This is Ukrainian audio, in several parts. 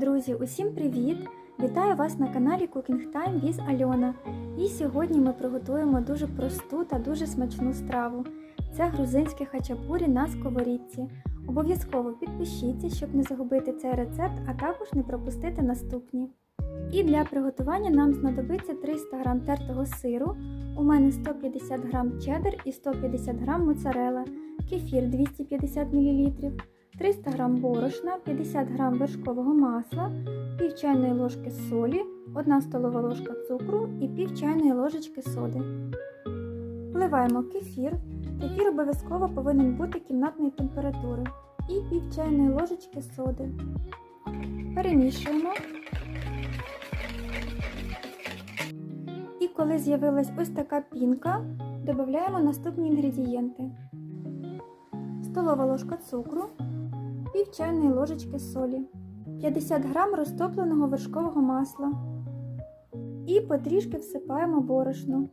Друзі, усім привіт! Вітаю вас на каналі Cooking Time with Альона. І сьогодні ми приготуємо дуже просту та дуже смачну страву. Це грузинське хачапурі на сковорідці. Обов'язково підпишіться, щоб не загубити цей рецепт, а також не пропустити наступні. І для приготування нам знадобиться 300 г тертого сиру, у мене 150 г чеддер і 150 г моцарела, кефір 250 мл, 300 г борошна, 50 г вершкового масла, пів чайної ложки солі, 1 столова ложка цукру і пів чайної ложечки соди. Вливаємо кефір. Кефір обов'язково повинен бути кімнатної температури і пів чайної ложечки соди. Перемішуємо. І коли з'явилась ось така пінка, додаємо наступні інгредієнти: столова ложка цукру, пів чайної ложечки солі, 50 г розтопленого вершкового масла. І потрішки всипаємо борошно.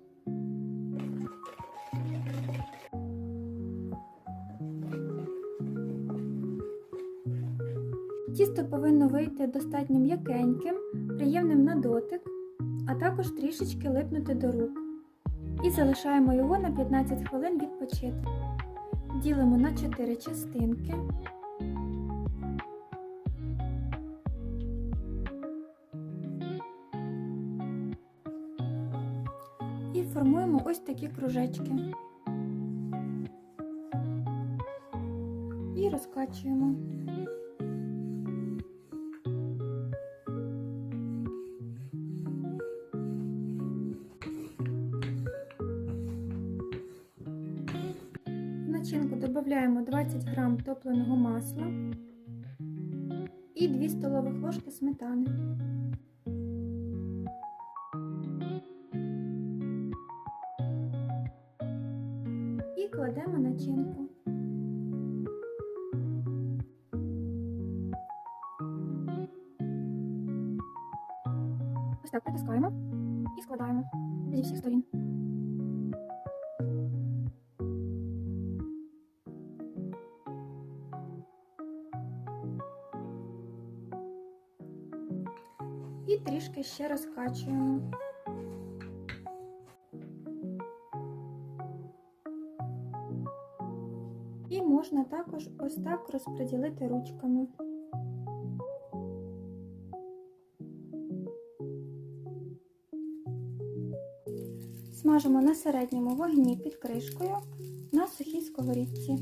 Тісто повинно вийти достатньо м'якеньким, приємним на дотик, а також трішечки липнути до рук. І залишаємо його на 15 хвилин відпочити. Ділимо на 4 частинки. Формуємо ось такі кружечки. І розкачуємо. В начинку додаємо 20 г топленого масла і 2 столових ложки сметани. І кладемо начинку. Ось так притискаємо і складаємо зі всіх сторін. І трішки ще розкачуємо. І можна також ось так розподілити ручками. Смажимо на середньому вогні під кришкою на сухій сковорідці.